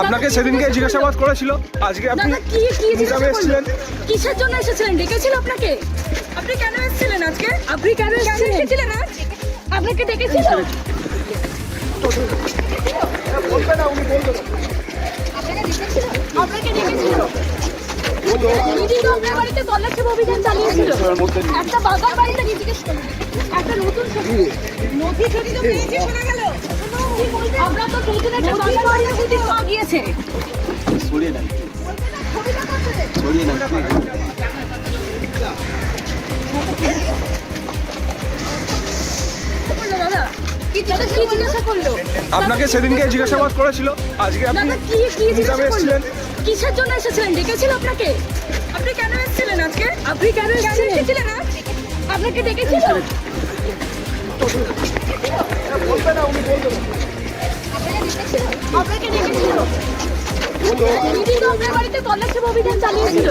আপনাকে সেদিনকে জিজ্ঞাসাবাদ করেছিল। আজকে আপনি কি কি জিজ্ঞাসা এসেছিলেন। কিসের জন্য এসেছিলেন? ডেকেছিল আপনাকে? আপনি কেন এসেছিলেন আজকে? আপনি কেন এসেছিলেন? আজ? আপনাকে ডেকেছিল? আপনাকে ডেকেছিল? দিদি তো আপনার বাড়িতে তল্লাশি অভিযান চালিয়েছিল। একটা বাড়িতে নতুন ছবি। নথি ছবি তো পেয়েছি শোনা গেল। আমরা তো দুজনে গিয়েছে। সরিয়ে সরিয়ে আপনাকে সেদিনকে জিজ্ঞাসাবাদ করেছিল। আজকে আপনি দাদা কি কি জিজ্ঞাসা এসেছিলেন। কিসের জন্য এসেছিলেন? ডেকেছিল আপনাকে? আপনি কেন এসেছিলেন আজকে? আপনি কেন এসেছিলেন? আপনাকে ডেকেছিল? বাড়িতে তল্লাশি অভিযান চালিয়েছিল।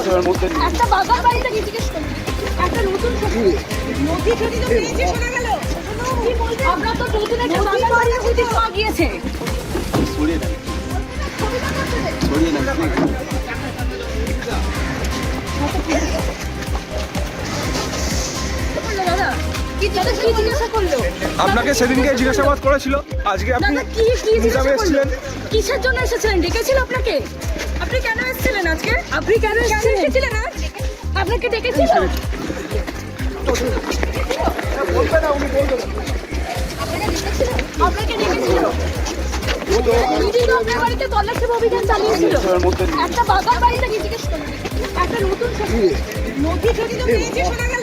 একটা বাবার বাড়িতে জিজ্ঞেস করলেন। একটা নতুন ছবি নথি তো পেয়েছি শোনা গেল। আমরা তো দুজনে একটা বাবার বাড়িতে গিয়েছে। ছড়িয়ে না ছড়িয়ে নেন আপনাকে সেদিনকে জিজ্ঞাসাবাদ করেছিল? আজকে আপনি কি কি জিজ্ঞাসা এসেছিলেন? কিসের জন্য এসেছিলেন? ডেকেছিল আপনাকে? আপনি কেন এসেছিলেন আজকে? আপনি কেন এসেছিলেন? আজ? আপনাকে ডেকেছিল? আপনাকে ডেকেছিল? দিদি তো বাড়িতে তল্লাশি অভিযান চালিয়েছিল। একটা বাবার বাড়িতে জিজ্ঞেস করলেন একটা নতুন ছবি নথি তো পেয়েছি শোনা গেল